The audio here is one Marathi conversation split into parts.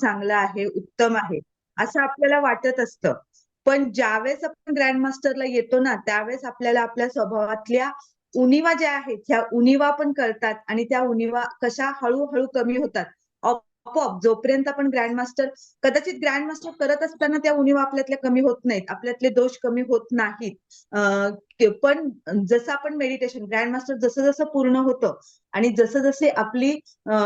चांगलं आहे उत्तम आहे असं आपल्याला वाटत असतं. पण ज्यावेळेस आपण ग्रँड मास्टरला येतो ना त्यावेळेस आपल्याला आपल्या स्वभावातल्या उणीवा ज्या आहेत ह्या उणीवा पण कळतात आणि त्या उणीवा कशा हळूहळू कमी होतात. आपोआप जोपर्यंत आपण ग्रँड मास्टर कदाचित ग्रँड मास्टर करत असताना त्या उणीवा आपल्यातल्या कमी होत नाहीत आपल्यातले दोष कमी होत नाहीत. पण जसं आपण मेडिटेशन ग्रँड मास्टर जसं जसं पूर्ण होतं आणि जसं जसे आपली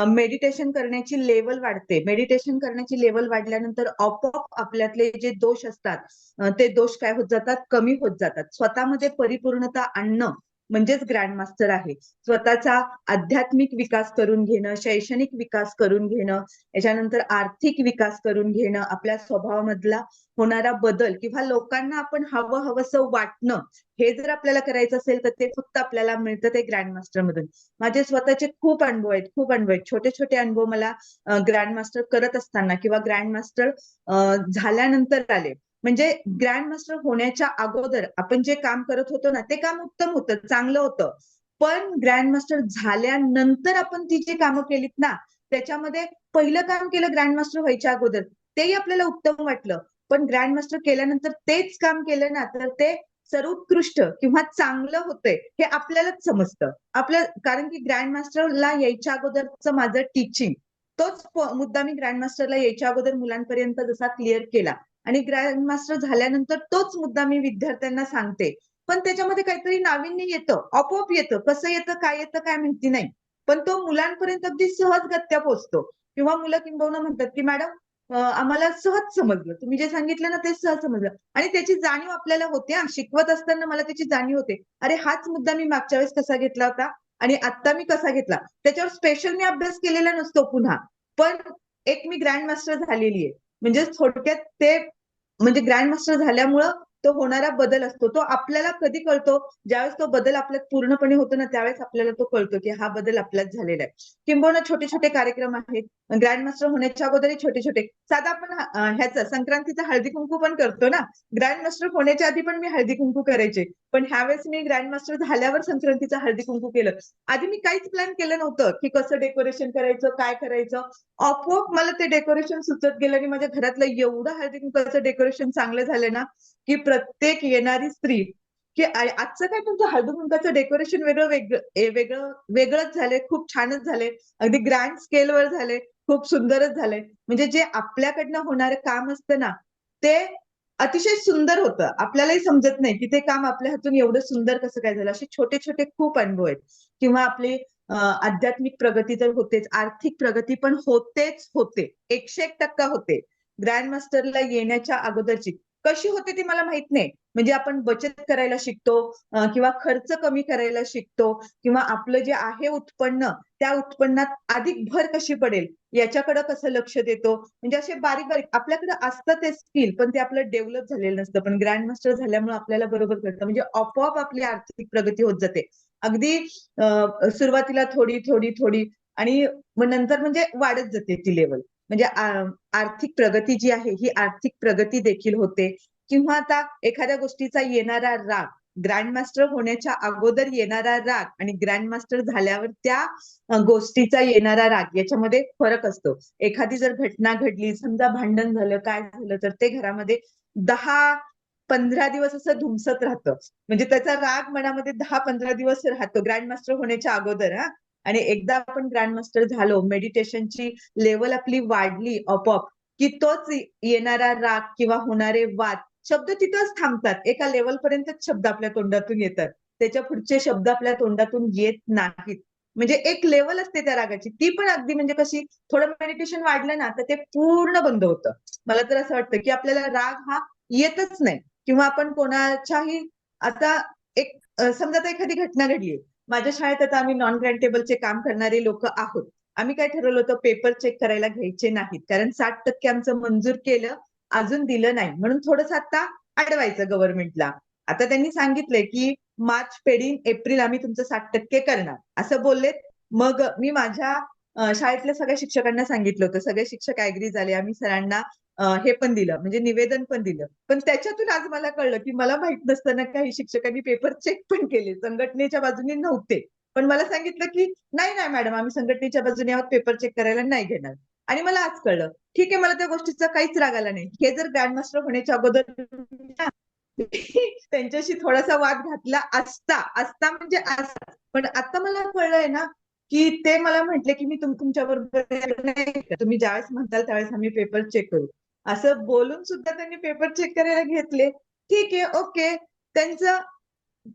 मेडिटेशन करण्याची लेवल वाढते मेडिटेशन करण्याची लेवल वाढल्यानंतर आपोआप आपल्यातले जे दोष असतात ते दोष काय होत जातात? कमी होत जातात. स्वतःमध्ये परिपूर्णता आणणं म्हणजेच ग्रँड मास्टर आहे. स्वतःचा आध्यात्मिक विकास करून घेणं शैक्षणिक विकास करून घेणं याच्यानंतर आर्थिक विकास करून घेणं आपल्या स्वभावामधला होणारा बदल किंवा लोकांना आपण हवं हवंसं वाटणं हे जर आपल्याला करायचं असेल तर ते फक्त आपल्याला मिळतं ते ग्रँडमास्टर मधून माझे स्वतःचे खूप अनुभव आहेत खूप अनुभव आहेत. छोटे छोटे अनुभव मला ग्रँड मास्टर करत असताना किंवा ग्रँड मास्टर झाल्यानंतर आले. म्हणजे ग्रँड मास्टर होण्याच्या अगोदर आपण जे काम करत होतो ना ते काम उत्तम होतं चांगलं होतं. पण ग्रँड मास्टर झाल्यानंतर आपण ती जी कामं केलीत ना त्याच्यामध्ये पहिलं काम केलं ग्रँड मास्टर व्हायच्या अगोदर तेही आपल्याला उत्तम वाटलं. पण ग्रँड मास्टर केल्यानंतर तेच काम केलं ना तर ते सर्वोत्कृष्ट किंवा चांगलं होतंय हे आपल्यालाच समजतं. आपल्या कारण की ग्रँड मास्टरला यायच्या अगोदरचं माझं टीचिंग तोच मुद्दा मी ग्रँड मास्टरला यायच्या अगोदर मुलांपर्यंत जसा क्लिअर केला. आणि ग्रँड मास्टर झाल्यानंतर तोच मुद्दा मी विद्यार्थ्यांना सांगते. पण त्याच्यामध्ये काहीतरी नाविन्य येतं आपोआप येतं. कसं येतं काय येतं काय माहिती नाही. पण तो मुलांपर्यंत अगदी सहजगत्या पोहोचतो किंवा मुलं किंबहुना म्हणतात की मॅडम आम्हाला सहज समजलं. तुम्ही जे सांगितलं ना ते सहज समजलं. आणि त्याची जाणीव आपल्याला होते हा. शिकवत असताना मला त्याची जाणीव होते. अरे हाच मुद्दा मी मागच्या वेळेस कसा घेतला होता? आणि आता मी कसा घेतला? त्याच्यावर स्पेशल मी अभ्यास केलेला नसतो पुन्हा. पण एक मी ग्रँड मास्टर झालेली आहे. म्हणजे थोडक्यात ते म्हणजे ग्रँड मास्टर झाल्यामुळं तो होणारा बदल असतो. तो आपल्याला कधी कळतो? ज्यावेळेस तो बदल आपल्यात पूर्णपणे होतो ना त्यावेळेस आपल्याला तो कळतो की हा बदल आपल्यात झालेला आहे. किंबहुना छोटे छोटे कार्यक्रम आहेत. ग्रँड मास्टर होण्याच्या अगोदरही छोटे छोटे साधा आपण ह्याचा संक्रांतीचा हळदी कुंकू पण करतो ना. ग्रँड मास्टर होण्याच्या आधी पण मी हळदी कुंकू करायचे. पण ह्यावेळेस मी ग्रँडमास्टर झाल्यावर संक्रांतीचा हळदी कुंकू केलं. आधी मी काहीच प्लॅन केलं नव्हतं की कसं डेकोरेशन करायचं काय करायचं. आपोआप मला ते डेकोरेशन सुचत गेलं आणि माझ्या घरातलं एवढं हळदी कुंकूचं डेकोरेशन चांगलं झालं ना. की प्रत्येक येणारी स्त्री की आजचं काय तुमचं हळदुकुंकाचं डेकोरेशन वेगळं वेगळं वेगळं वेगळंच झालंय खूप छानच झालंय. अगदी ग्रँड स्केलवर झालंय खूप सुंदरच झालंय. म्हणजे जे आपल्याकडनं होणारं काम असतं ना ते अतिशय सुंदर होतं. आपल्यालाही समजत नाही की ते काम आपल्या हातून एवढं सुंदर कसं काय झालं. असे छोटे छोटे खूप अनुभव आहेत. किंवा आपली आध्यात्मिक प्रगती तर होतेच आर्थिक प्रगती पण होतेच होते. एकशे एक टक्का होते. ग्रँड मास्टरला येण्याच्या अगोदरची. कशी होते ती मला माहीत नाही. म्हणजे आपण बचत करायला शिकतो किंवा खर्च कमी करायला शिकतो किंवा आपलं जे आहे उत्पन्न त्या उत्पन्नात अधिक भर कशी पडेल याच्याकडे कसं लक्ष देतो? म्हणजे असे बारीक बारीक आपल्याकडे असतं ते स्किल पण ते आपलं डेव्हलप झालेलं नसतं. पण ग्रँड मास्टर झाल्यामुळे आपल्याला बरोबर कळतं. म्हणजे आपोआप आपली आर्थिक प्रगती होत जाते. अगदी सुरुवातीला थोडी थोडी थोडी आणि मग नंतर म्हणजे वाढत जाते ती लेवल म्हणजे आर्थिक प्रगती जी आहे ही आर्थिक प्रगती देखील होते. किंवा आता एखाद्या गोष्टीचा येणारा राग ग्रँडमास्टर होण्याच्या अगोदर येणारा राग आणि ग्रँड मास्टर झाल्यावर त्या गोष्टीचा येणारा राग याच्यामध्ये फरक असतो. एखादी जर घटना घडली समजा भांडण झालं काय झालं तर ते घरामध्ये दहा पंधरा दिवस असं धुमसत राहतं. म्हणजे त्याचा राग मनामध्ये दहा पंधरा दिवस राहतो ग्रँडमास्टर होण्याच्या अगोदर हा. आणि एकदा आपण ग्रँड मास्टर झालो मेडिटेशनची लेवल आपली वाढली आपोआप की तोच येणारा राग किंवा होणारे वाद शब्द तिथंच थांबतात. एका लेवल पर्यंतच शब्द आपल्या तोंडातून येतात. त्याच्या पुढचे शब्द आपल्या तोंडातून येत नाहीत. म्हणजे एक लेवल असते त्या रागाची. ती पण अगदी म्हणजे कशी थोडं मेडिटेशन वाढलं ना तर ते पूर्ण बंद होतं. मला तर असं वाटतं की आपल्याला राग हा येतच नाही. किंवा आपण कोणाच्याही आता एक समजा एखादी घटना घडली. माझ्या शाळेत आता आम्ही नॉन ग्रँटेबलचे काम करणारे लोक आहोत. आम्ही काय ठरवलं होतं पेपर चेक करायला घ्यायचे नाहीत. कारण साठ टक्के आमचं मंजूर केलं अजून दिलं नाही. म्हणून थोडस आता अडवायचं गव्हर्नमेंटला आता त्यांनी सांगितलंय की मार्च पेडीन एप्रिल आम्ही तुमचं साठ टक्के करणार. असं बोललेत. मग मी माझ्या शाळेतल्या सगळ्या शिक्षकांना सांगितलं होतं. सगळे शिक्षक ऍग्री झाले. आम्ही सरांना हे पण दिलं म्हणजे निवेदन पण दिलं. पण त्याच्यातून आज मला कळलं की मला माहीत नसताना काही शिक्षकांनी पेपर चेक पण केले. संघटनेच्या बाजूने नव्हते. पण मला सांगितलं की नाही नाही मॅडम आम्ही संघटनेच्या बाजूने आहोत पेपर चेक करायला नाही घेणार. आणि मला आज कळलं ठीक आहे मला त्या गोष्टीचा काहीच राग आला नाही. हे जर ग्रँडमास्टर होण्याच्या अगोदर ना, त्यांच्याशी थोडासा वाद घातला असता असता म्हणजे असता पण आता मला कळलंय ना की ते मला म्हटले की मी तुम तुमच्या बरोबर नाही तुम्ही ज्यावेळेस म्हणताल त्यावेळेस आम्ही पेपर चेक करू. असं बोलून सुद्धा त्यांनी पेपर चेक करायला घेतले. ठीक आहे ओके त्यांचं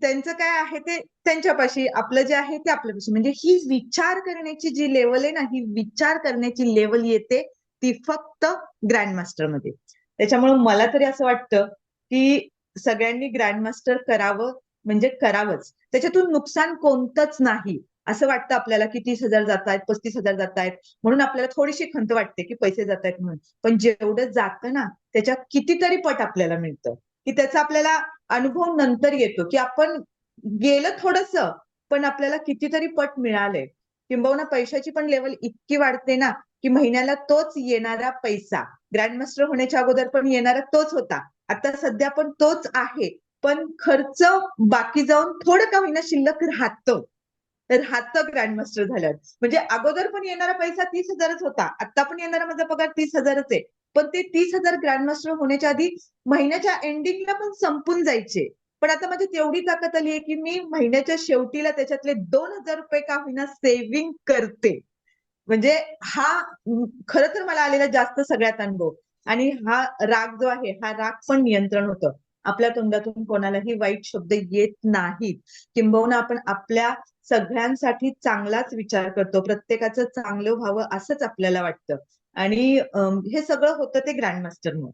त्यांचं काय आहे ते त्यांच्यापाशी आपलं जे आहे ते आपल्यापाशी. म्हणजे ही विचार करण्याची जी लेवल आहे ना ही विचार करण्याची लेवल येते ती फक्त ग्रँडमास्टरमध्ये. त्याच्यामुळे मला तरी असं वाटतं की सगळ्यांनी ग्रँडमास्टर करावं म्हणजे करावंच. त्याच्यातून नुकसान कोणतंच नाही. असं वाटतं आपल्याला की तीस हजार जात आहेत पस्तीस हजार जात आहेत म्हणून आपल्याला थोडीशी खंत वाटते की पैसे जात आहेत म्हणून. पण जेवढं जातं ना त्याच्या कितीतरी पट आपल्याला मिळतं. की त्याचा आपल्याला अनुभव नंतर येतो की आपण गेलं थोडस पण आपल्याला कितीतरी पट मिळाले. किंबहुना पैशाची पण लेवल इतकी वाढते ना की महिन्याला तोच येणारा पैसा. ग्रँडमास्टर होण्याच्या अगोदर पण येणारा तोच होता. आता सध्या पण तोच आहे. पण खर्च बाकी जाऊन थोडं का होईना शिल्लक राहतं. राहतं ग्रँडमास्टर झाल्यावर म्हणजे अगोदर पण येणारा पैसा तीस हजारच होता. आता पण येणारा माझा पगार तीस हजारच आहे. पण ते तीस हजार ग्रँडमास्टर होण्याच्या आधी महिन्याच्या एंडिंगला पण संपून जायचे. पण आता माझी तेवढी ताकद आली आहे की मी महिन्याच्या शेवटीला त्याच्यातले दोन हजार रुपये का होईना सेव्हिंग करते. म्हणजे हा खर तर मला आलेला जास्त सगळ्यात अनुभव. आणि हा राग जो आहे हा राग पण नियंत्रण होतं. आपल्या तोंडातून कोणालाही वाईट शब्द येत नाहीत. किंबहुना आपण आपल्या सगळ्यांसाठी चांगलाच विचार करतो. प्रत्येकाचं चांगलं व्हावं असंच आपल्याला वाटतं. आणि हे सगळं होतं ते ग्रँडमास्टरमुळे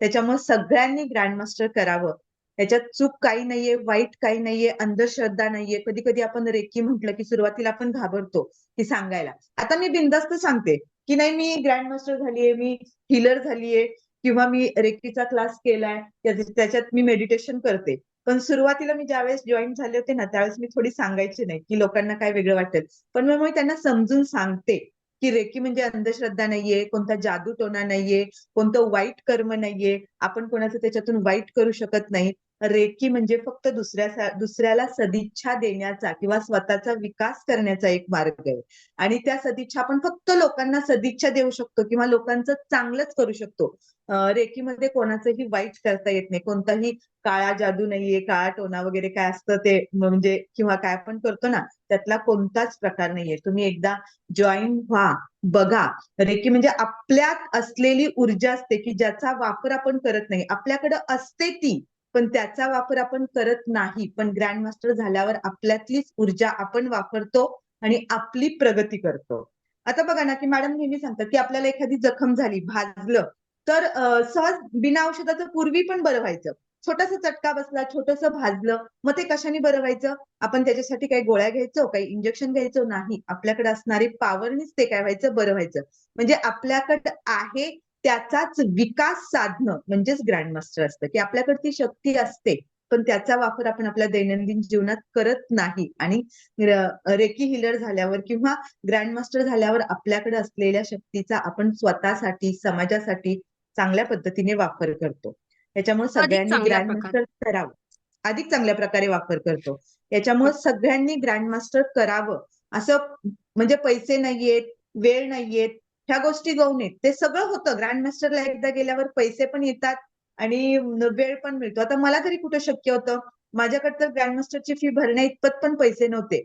त्याच्यामुळे सगळ्यांनी ग्रँडमास्टर करावं. त्याच्यात चूक काही नाहीये वाईट काही नाहीये अंधश्रद्धा नाहीये. कधी कधी आपण रेकी म्हटलं की सुरुवातीला आपण घाबरतो की सांगायला. आता मी बिंदास्त सांगते की नाही मी ग्रँडमास्टर झालीये मी हिलर झालीये. किंवा मी रेकीचा क्लास केलाय त्याच्यात मी मेडिटेशन करते. पण सुरुवातीला मी ज्यावेळेस जॉईन झाले होते ना त्यावेळेस मी थोडी सांगायची नाही की लोकांना काय वेगळं वाटेल. पण मग मी त्यांना समजून सांगते की रेकी म्हणजे अंधश्रद्धा नाहीये कोणता जादूटोना नाहीये कोणतं वाईट कर्म नाहीये आपण कोणाचं त्याच्यातून वाईट करू शकत नाही. रेकी म्हणजे फक्त दुसऱ्या दुसऱ्याला सदिच्छा देण्याचा किंवा स्वतःचा विकास करण्याचा एक मार्ग आहे. आणि त्या सदिच्छा आपण फक्त लोकांना सदिच्छा देऊ शकतो किंवा लोकांचं चांगलंच करू शकतो. रेकीमध्ये कोणाचंही वाईट करता येत नाही. कोणताही काळा जादू नाहीये काळा टोना वगैरे काय असतं ते म्हणजे किंवा काय आपण करतो ना त्यातला कोणताच प्रकार नाहीये. तुम्ही एकदा जॉईन व्हा बघा. रेकी म्हणजे आपल्यात असलेली ऊर्जा असते की ज्याचा वापर आपण करत नाही. आपल्याकडे असते ती. पण त्याचा वापर आपण करत नाही. पण ग्रँडमास्टर झाल्यावर आपल्यातलीच ऊर्जा आपण वापरतो आणि आपली प्रगती करतो. आता बघा ना की मॅडम नेहमी सांगतात की आपल्याला एखादी जखम झाली भाजलं तर सहज बिना औषधाचं पूर्वी पण बरं व्हायचं. छोटासा चटका बसला छोटस भाजलं मग ते कशाने बरं व्हायचं? आपण त्याच्यासाठी काही गोळ्या घ्यायचो काही इंजेक्शन घ्यायचो? नाही. आपल्याकडे असणारी पॉवरनीच ते काय व्हायचं? बरं व्हायचं. म्हणजे आपल्याकडे आहे त्याचाच विकास साधणं म्हणजेच ग्रँडमास्टर असतं. की आपल्याकडे ती शक्ती असते पण त्याचा वापर आपण आपल्या दैनंदिन जीवनात करत नाही. आणि रेकी हिलर झाल्यावर किंवा ग्रँडमास्टर झाल्यावर आपल्याकडे असलेल्या शक्तीचा आपण स्वतःसाठी समाजासाठी चांगल्या पद्धतीने वापर करतो. त्याच्यामुळे सगळ्यांनी ग्रँडमास्टर करावं. अधिक चांगल्या प्रकारे वापर करतो. याच्यामुळे सगळ्यांनी ग्रँडमास्टर करावं. असं म्हणजे पैसे नाहीयेत वेळ नाहीयेत ह्या गोष्टी गौण आहेत. ते सगळं होतं. ग्रँड मास्टरला एकदा गेल्यावर पैसे पण येतात आणि वेळ पण मिळतो. आता मला तरी कुठं शक्य होतं? माझ्याकडे तर ग्रँडमास्टरची फी भरण्या इतपत पण पैसे नव्हते.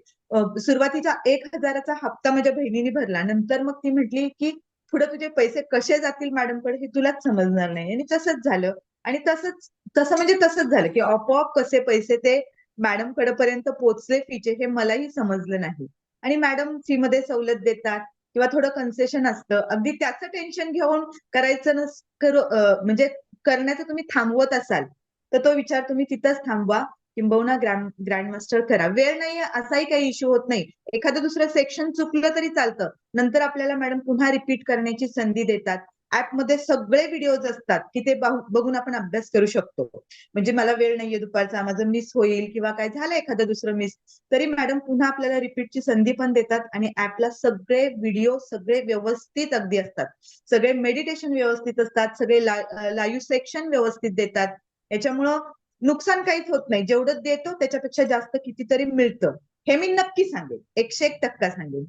सुरुवातीचा एक हजाराचा हप्ता माझ्या बहिणीने भरला. नंतर मग ती म्हटली की पुढे तुझे पैसे कसे जातील मॅडमकडे हे तुलाच समजणार नाही. आणि तसंच झालं. आणि तसंच तसं म्हणजे तसंच झालं की आपोआप कसे पैसे ते मॅडम कडेपर्यंत पोचले फीचे हे मलाही समजलं नाही. आणि मॅडम फी मध्ये सवलत देतात. किंवा थोडं कन्सेशन असतं. अगदी त्याचं टेन्शन घेऊन करायचं नस म्हणजे करण्याचं तुम्ही थांबवत असाल तर तो विचार तुम्ही तिथंच थांबवा. किंबहुना ग्रँड ग्रँडमास्टर करा. वेळ नाही असाही काही इश्यू होत नाही. एखादं दुसरं सेक्शन चुकलं तरी चालतं. नंतर आपल्याला मॅडम पुन्हा रिपीट करण्याची संधी देतात. ऍपमध्ये सगळे व्हिडिओज असतात की ते बघून आपण अभ्यास करू शकतो. म्हणजे मला वेळ नाहीये दुपारचा माझं मिस होईल किंवा काय झालं एखादं दुसरं मिस तरी मॅडम पुन्हा आपल्याला रिपीटची संधी पण देतात आणि ऍपला सगळे व्हिडिओ सगळे व्यवस्थित अगदी असतात. सगळे मेडिटेशन व्यवस्थित असतात सगळे लाईव्ह सेक्शन व्यवस्थित देतात. याच्यामुळं नुकसान काहीच होत नाही. जेवढं देतो त्याच्यापेक्षा जास्त कितीतरी मिळतं. हे मी नक्की सांगेन. एकशे एक टक्का सांगेन.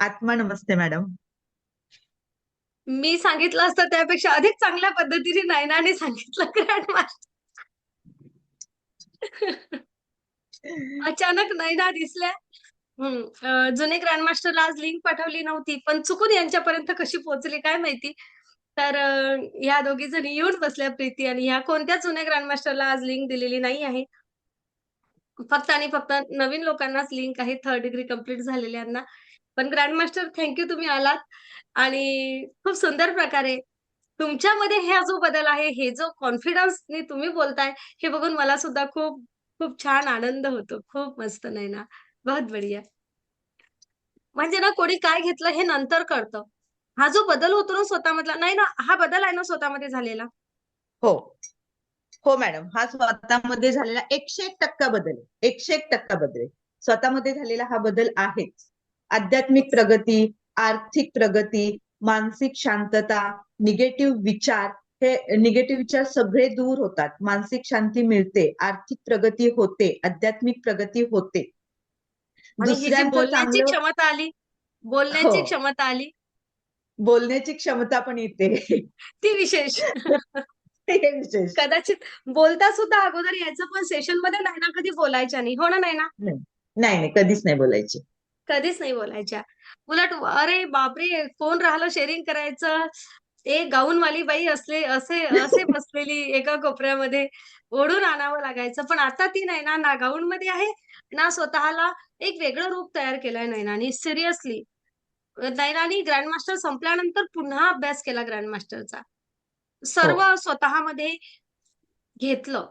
आत्मा नमस्ते मॅडम मी सांगितलं असतं त्यापेक्षा अधिक चांगल्या पद्धतीने नयनाने सांगितलं ग्रँड मास्टर अचानक नयना दिसल्या. जुने ग्रँड मास्टरला आज लिंक पाठवली नव्हती पण चुकून यांच्यापर्यंत कशी पोहोचली काय माहिती? तर ह्या दोघी जणी येऊन बसल्या प्रीती आणि ह्या कोणत्या जुन्या ग्रँडमास्टरला आज लिंक दिलेली नाही आहे? फक्त आणि फक्त नवीन लोकांनाच लिंक आहे. थर्ड डिग्री कंप्लीट झालेल्यांना. पण ग्रँडमास्टर थँक्यू तुम्ही आलात. आणि खूप सुंदर प्रकारे तुमच्यामध्ये हा जो बदल आहे हे जो कॉन्फिडन्सने तुम्ही बोलताय हे बघून मला सुद्धा खूप खूप छान आनंद होतो. खूप मस्त नाही ना बहुत बढिया. म्हणजे ना कोणी काय घेतलं हे नंतर कळतं. हा जो बदल होतो ना स्वतःमधला नाही ना हा बदल आहे ना स्वतःमध्ये झालेला? हो. हो मॅडम. हा स्वतःमध्ये झालेला एकशे एक टक्का बदल एकशे एक टक्का बदल स्वतःमध्ये झालेला हा बदल आहेच. आध्यात्मिक प्रगती आर्थिक प्रगती मानसिक शांतता निगेटिव्ह विचार हे निगेटिव्ह विचार सगळे दूर होतात. मानसिक शांती मिळते आर्थिक प्रगती होते आध्यात्मिक प्रगती होते. बोलण्याची क्षमता आली? बोलण्याची हो. क्षमता आली? बोलण्याची क्षमता पण येते. ती विशेष. विशेष. कदाचित बोलता सुद्धा अगोदर यायचं पण सेशनमध्ये नाही ना कधी बोलायच्या नाही हो ना नाही ना? नाही नाही कधीच नाही बोलायची. कधीच नाही बोलायच्या. उलट अरे बापरे कोण राहिलं शेअरिंग करायचं? एक गाऊनवाली बाई असले असे असे बसलेली एका कोपऱ्यामध्ये. ओढून आणावं लागायचं. पण आता ती नाही ना ना गाऊन मध्ये आहे ना स्वतःला एक वेगळं रूप तयार केलंय नैनानी सिरियसली नैनानी ग्रँडमास्टर संपल्यानंतर पुन्हा अभ्यास केला ग्रँडमास्टरचा सर्व स्वतःमध्ये घेतलं.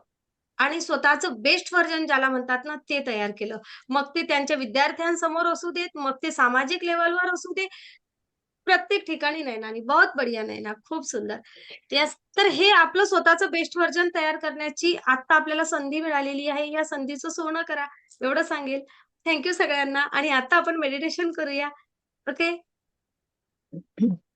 आणि स्वतःचं बेस्ट व्हर्जन ज्याला म्हणतात ना ते तयार केलं. मग ते त्यांच्या विद्यार्थ्यांसमोर असू देत मग ते सामाजिक लेवलवर असू दे प्रत्येक ठिकाणी नैनानी बहुत बढिया नैना खूप सुंदर. तर हे आपलं स्वतःचं बेस्ट व्हर्जन तयार करण्याची आता आपल्याला संधी मिळालेली आहे. या संधीचं सोनं करा एवढं सांगेल. थँक्यू सगळ्यांना. आणि आता आपण मेडिटेशन करूया. ओके